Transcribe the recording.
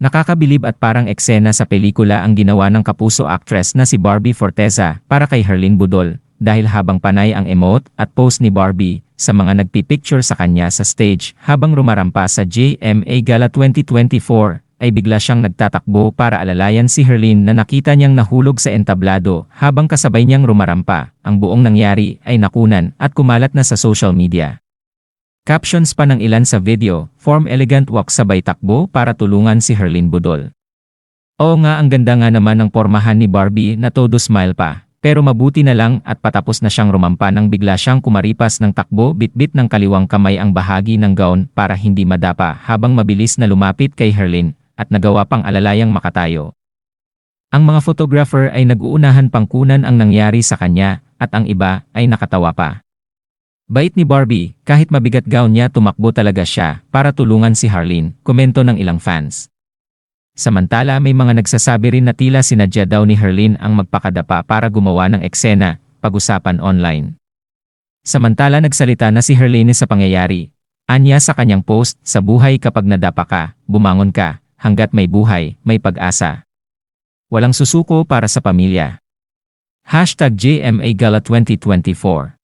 Nakakabilib at parang eksena sa pelikula ang ginawa ng kapuso actress na si Barbie Forteza para kay Herlin Budol dahil habang panay ang emote at pose ni Barbie sa mga nagpipicture sa kanya sa stage habang rumarampa sa JMA Gala 2024 ay bigla siyang nagtatakbo para alalayan si Herlin na nakita niyang nahulog sa entablado habang kasabay niyang rumarampa. Ang buong nangyari ay nakunan at kumalat na sa social media. Captions pa ng ilan sa video, form elegant walk sabay takbo para tulungan si Herlin Budol. Oo nga ang ganda nga naman ng pormahan ni Barbie na todo smile pa, pero mabuti na lang at patapos na siyang rumampa nang bigla siyang kumaripas ng takbo bitbit ng kaliwang kamay ang bahagi ng gown para hindi madapa habang mabilis na lumapit kay Herlin at nagawa pang alalayang makatayo. Ang mga photographer ay nag-uunahan pangkunan ang nangyari sa kanya at ang iba ay nakatawa pa. Bait ni Barbie, kahit mabigat gown niya tumakbo talaga siya para tulungan si Harleen, komento ng ilang fans. Samantala may mga nagsasabi rin na tila sinadya daw ni Herlin ang magpakadapa para gumawa ng eksena, pag-usapan online. Samantala nagsalita na si Herlene sa pangyayari. Anya sa kanyang post, sa buhay kapag nadapa ka, bumangon ka, hanggat may buhay, may pag-asa. Walang susuko para sa pamilya. Hashtag JMA Gala 2024